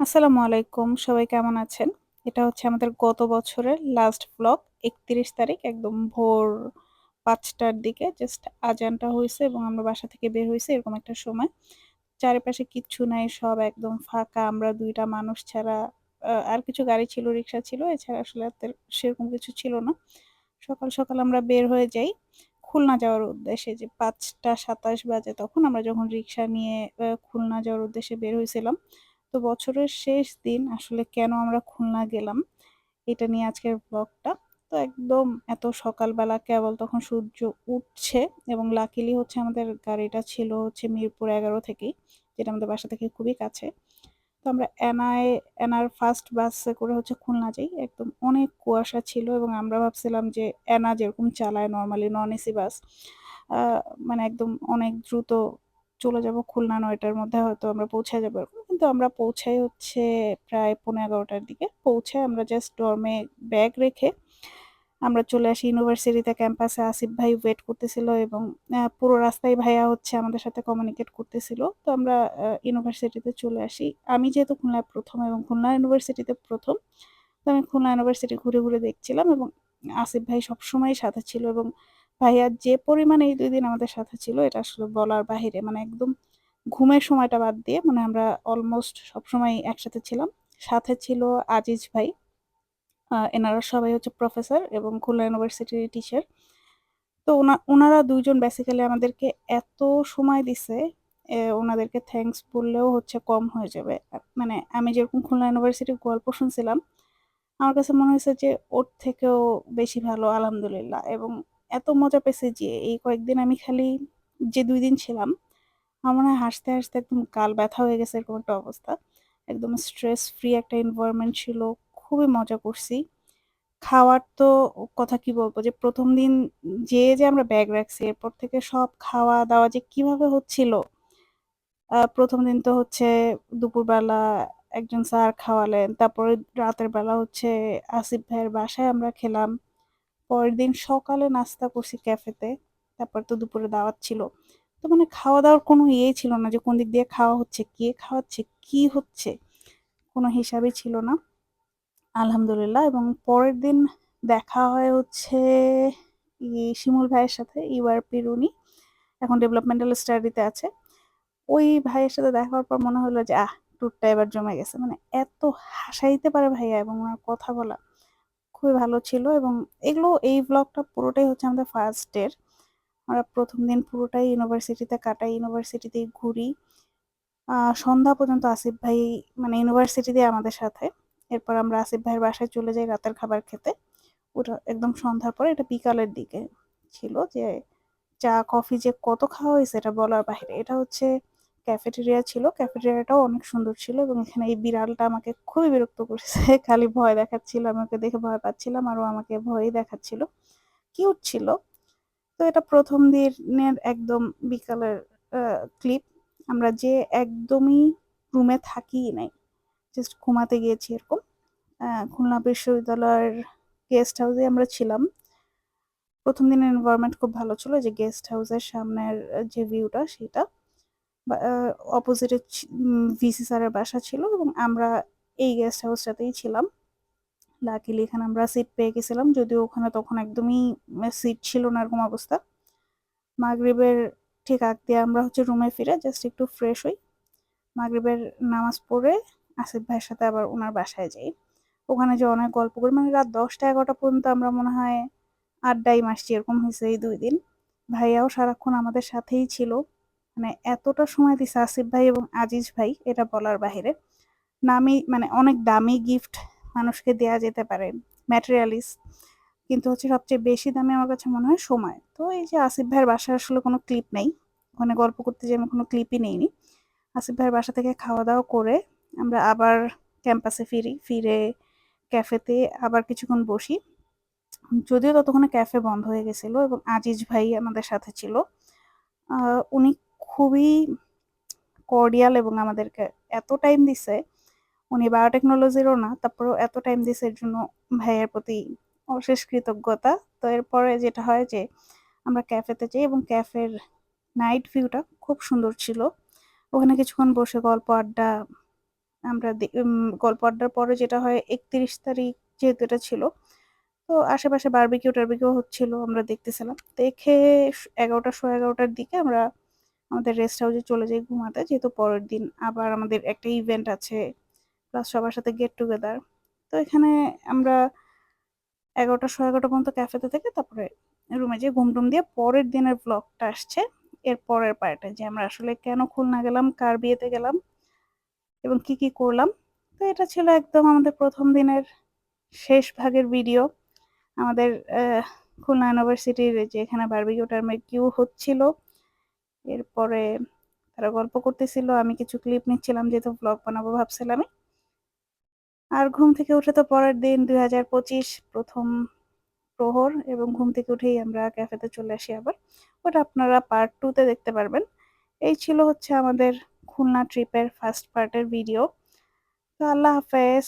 আসসালামু আলাইকুম। সবাই কেমন আছেন? এটা হচ্ছে আমাদের গত বছরের লাস্ট ভ্লগ। ৩১ তারিখ একদম ভোর পাঁচটার দিকে জাস্ট আজানটা হয়েছে এবং আমরা বাসা থেকে বের হয়েছে এরকম একটা সময়। চারিপাশে কিচ্ছু নাই, সব একদম ফাঁকা। আমরা দুইটা মানুষ ছাড়া আর কিছু গাড়ি ছিল, রিক্সা ছিল। এছাড়া আসলে আর সেরকম কিছু ছিল না। সকাল, সকাল আমরা বের হয়ে যাই খুলনা যাওয়ার উদ্দেশ্যে যে ৫টা ২৭ বাজে তখন আমরা যখন রিক্সা নিয়ে খুলনা যাওয়ার উদ্দেশ্যে বের হইছিলাম। তো বছরের শেষ দিন আসলে কেন আমরা খুলনা গেলাম, এটা নিয়ে আজকের ব্লগটা। তো একদম এত সকালবেলা কেবল তখন সূর্য উঠছে এবং লাকিলি হচ্ছে আমাদের গাড়িটা ছিল হচ্ছে মিরপুর ১১ থেকেই, যেটা আমাদের বাসা থেকে খুবই কাছে। তো আমরা এনায় এনার ফার্স্ট বাসে করে হচ্ছে খুলনা যাই। একদম অনেক কুয়াশা ছিল এবং আমরা ভাবছিলাম যে এনা যেরকম চালায় নর্মালি নন এসি বাস, মানে একদম অনেক দ্রুত চলে যাব খুলনা নয়টার মধ্যে হয়তো আমরা পৌঁছে যাব। কিন্তু আমরা পৌঁছাই হচ্ছে প্রায় পনেরো এগারোটার দিকে। পৌঁছায় আমরা জাস্ট ডর্মে ব্যাগ রেখে আমরা চলে আসি ইউনিভার্সিটিতে ক্যাম্পাসে আসিফ ভাই ওয়েট করতেছিল এবং পুরো রাস্তায় ভাইয়া হচ্ছে আমাদের সাথে কমিউনিকেট করতেছিল। তো আমরা ইউনিভার্সিটিতে চলে আসি। আমি যেহেতু খুলনায় প্রথম এবং খুলনা ইউনিভার্সিটিতে প্রথম তো আমি খুলনা ইউনিভার্সিটি ঘুরে, ঘুরে দেখছিলাম এবং আসিফ ভাই সবসময়ই সাথে ছিল এবং ভাইয়া যে পরিমাণে এই দুই দিন আমাদের সাথে ছিল এটা আসলে বলার বাহিরে। মানে একদম ঘুমের সময়টা বাদ দিয়ে মানে আমরা অলমোস্ট সবসময় একসাথে ছিলাম। সাথে ছিল আজিজ ভাই। এনারা সবাই হচ্ছে প্রফেসর এবং খুলনা ইউনিভার্সিটির টিচার। তো ওনা উনারা ২ বেসিক্যালি আমাদেরকে এত সময় দিছে, ওনাদেরকে থ্যাংকস বললেও হচ্ছে কম হয়ে যাবে। মানে আমি যেরকম খুলনা ইউনিভার্সিটির গল্প শুনছিলাম, আমার কাছে মনে হয়েছে যে ওর থেকেও বেশি ভালো আলহামদুলিল্লাহ এবং এত মজা পেয়েছি যে এই কয়েকদিন আমি খালি যে দুই দিন ছিলাম, আমার হাসতে, হাসতে একদম গাল ব্যথা হয়ে গেছে এরকম একটা অবস্থা। একদম স্ট্রেস ফ্রি একটা এনভায়রনমেন্ট ছিল। খুবই মজা করছি। খাওয়ার তো কথা কি বলব যে প্রথম দিন যেয়ে যে আমরা ব্যাগ রাখছি এরপর থেকে সব খাওয়া-দাওয়া যে কীভাবে হচ্ছিল। প্রথম দিন তো হচ্ছে দুপুরবেলা একজন স্যার খাওয়ালেন। তারপরে রাতের বেলা হচ্ছে আসিফ ভাইয়ের বাসায় আমরা খেলাম। পরের দিন সকালে নাস্তা করছি ক্যাফেতে। তারপর তো দুপুরে দাওয়াত ছিল। তো মানে খাওয়া-দাওয়ার কোনো ইয়েই ছিল না যে কোন দিক দিয়ে খাওয়া হচ্ছে, কে খাওয়াচ্ছে, কি হচ্ছে, কোনো হিসাবই ছিল না। আলহামদুলিল্লাহ এবং পরের দিন দেখা হয় হচ্ছে শিমুল ভাইয়ের সাথে ইউআরপির উনি এখন ডেভেলপমেন্টাল স্টাডিতে আছে। ওই ভাইয়ের সাথে দেখা হওয়ার পর মনে হলো যে আহ! ট্যুরটা এবার জমে গেছে। মানে এত হাসাইতে পারে ভাইয়া এবং ওনার কথা বলা খুবই ভালো ছিল এবং এগুলো এই ব্লগটা পুরোটাই হচ্ছে আমাদের ফার্স্ট ডের। আমরা প্রথম দিন পুরোটাই ইউনিভার্সিটিতে কাটাই, ইউনিভার্সিটিতেই ঘুরি। সন্ধ্যা পর্যন্ত আসিফ ভাই মানে ইউনিভার্সিটিতেই আমাদের সাথে। এরপর আমরা আসিফ ভাইয়ের বাসায় চলে যাই রাতের খাবার খেতে। ওটা একদম সন্ধ্যার পরে এটা বিকালের দিকে ছিল যে চা, কফি যে কত খাওয়া হইছে এটা বলার বাহিরে। এটা হচ্ছে ক্যাফেটেরিয়া ছিল। ক্যাফেটেরিয়াটাও অনেক সুন্দর ছিল এবং এখানে এই বিড়ালটা আমাকে খুবই বিরক্ত করেছে খালি ভয় দেখাচ্ছিল। আমাকে দেখে ভয় পাচ্ছিলাম আর ও আমাকে ভয়ই দেখাচ্ছিল। কিউট ছিল। তো এটা প্রথম দিনের একদম বিকালের ক্লিপ। আমরা যে একদমই রুমে থাকিই নাই। জাস্ট ঘুমাতে গিয়েছি এরকম। খুলনা বিশ্ববিদ্যালয়ের গেস্ট হাউসে আমরা ছিলাম। প্রথম দিনের এনভায়রনমেন্ট খুব ভালো ছিল। যে গেস্ট হাউসের সামনের যে ভিউটা সেটা। অপোজিটে ভিসি স্যারের বাসা ছিল এবং আমরা এই গেস্ট হাউসটাতেই ছিলাম। লাকিলি এখানে আমরা সিট পেয়ে গেছিলাম। যদিও ওখানে তখন একদমই সিট ছিল না এরকম অবস্থা। মাগরিবের ঠিক আগ দিয়ে আমরা হচ্ছে রুমে ফিরে জাস্ট একটু ফ্রেশ হই। মাগরিবের নামাজ পড়ে আসিফ ভাইয়ের সাথে আবার ওনার বাসায় যাই। ওখানে যেয়ে অনেক গল্প করি। মানে রাত ১০টা-১১টা পর্যন্ত আমরা মনে হয় আড্ডাই মারছি, এরকম হয়েছে এই দুই দিন। ভাইয়াও সারাক্ষণ আমাদের সাথেই ছিল। মানে এতটা সময় দিছে আসিফ ভাই এবং আজিজ ভাই, এটা বলার বাহিরে। নামি মানে অনেক দামি গিফট মানুষকে দেয়া যেতে পারে। ম্যাটেরিয়ালিস্ট কিন্তু হচ্ছে সবচেয়ে বেশি দামে আমার কাছে মনে হয় সময়। তো এই যে আসিফ ভাইয়ের বাসায় আসলে কোনো ক্লিপ নেই ওখানে গল্প করতে যেয়ে আমি কোনো ক্লিপই নেইনি। আসিফ ভাইয়ের বাসা থেকে খাওয়া-দাওয়া করে আমরা আবার ক্যাম্পাসে ফিরি। ফিরে ক্যাফেতে আবার কিছুক্ষণ বসি। যদিও ততক্ষণে ক্যাফে বন্ধ হয়ে গেছিল এবং আজিজ ভাই আমাদের সাথে ছিল। উনি খুবই কর্ডিয়াল এবং আমাদেরকে এত টাইম দিছে, উনি বায়োটেকনোলজিরও না। তারপরেও এত টাইম দিছে এর জন্য ভাইয়ের প্রতি অশেষ কৃতজ্ঞতা। তো এরপরে যেটা হয় যে আমরা ক্যাফেতে যাই এবং ক্যাফের নাইট ভিউটা খুব সুন্দর ছিল। ওখানে কিছুক্ষণ বসে গল্প আড্ডা আমরা গল্প আড্ডার পরে যেটা হয় ৩১ তারিখ যেহেতু এটা ছিল, তো আশেপাশে বারবিকিউ-টারবিকিউ হচ্ছিল। আমরা দেখতেছিলাম। দেখে এগারোটা ১১টা সোয়া ১১টার দিকে আমরা আমাদের রেস্ট হাউসে চলে যাই ঘুমাতে। যেহেতু পরের দিন আবার আমাদের একটা ইভেন্ট আছে। প্লাস সবার সাথে গেট টুগেদার। তো এখানে আমরা ১১টা সোয়া ১১টা পর্যন্ত ক্যাফেতে থেকে তারপরে রুমে যেয়ে ঘুম-টুম দিয়ে পরের দিনের ভ্লগটা আসছে এর পরের পার্টে যে আমরা আসলে কেন খুলনা গেলাম, কার বিয়েতে গেলাম এবং কি, কি করলাম। তো এটা ছিল একদম আমাদের প্রথম দিনের শেষ ভাগের ভিডিও। আমাদের খুলনা ইউনিভার্সিটির যে এখানে বারবিকিউ-টারবিকিউ হচ্ছিল। এরপরে তারা গল্প করতেছিল। আমি কিছু ক্লিপ নিচ্ছিলাম যেহেতু ব্লগ বানাবো ভাবছিলামই। আর ঘুম থেকে উঠে তো পরের দিন দুই হাজার পঁচিশ প্রথম প্রহর এবং ঘুম থেকে উঠেই আমরা ক্যাফেতে চলে আসি আবার। ওটা আপনারা পার্ট 2 তে দেখতে পারবেন। এই ছিল হচ্ছে আমাদের খুলনা ট্রিপের ফার্স্ট পার্টের ভিডিও। তো আল্লাহ হাফেজ।